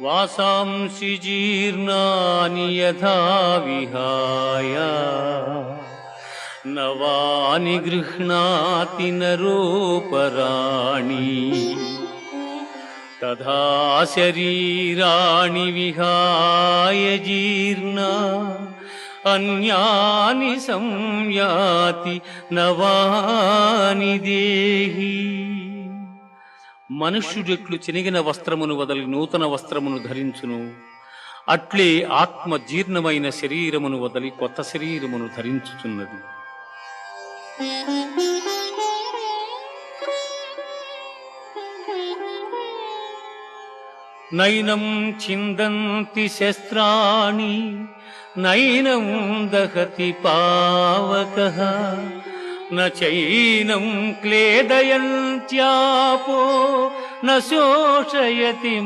वासांसि जीर्णानि यथा विहाय। नवानि गृह्णाति नरूपराणि तथा शरीराणि विहाय जीर्णा। अन्यानि संयाति नवानि देहि। మనుష్యుడెట్లు చినిగిన వస్త్రమును వదలి నూతన వస్త్రమును ధరించును. అట్లే ఆత్మ జీర్ణమైన శరీరమును వదలి కొత్త శరీరమును ధరించుచున్నది. నైనం చిందంతి శస్త్రాణి నైనం దహతి పావక. నైనం క్లేదయంత్యాపో న శోషయతి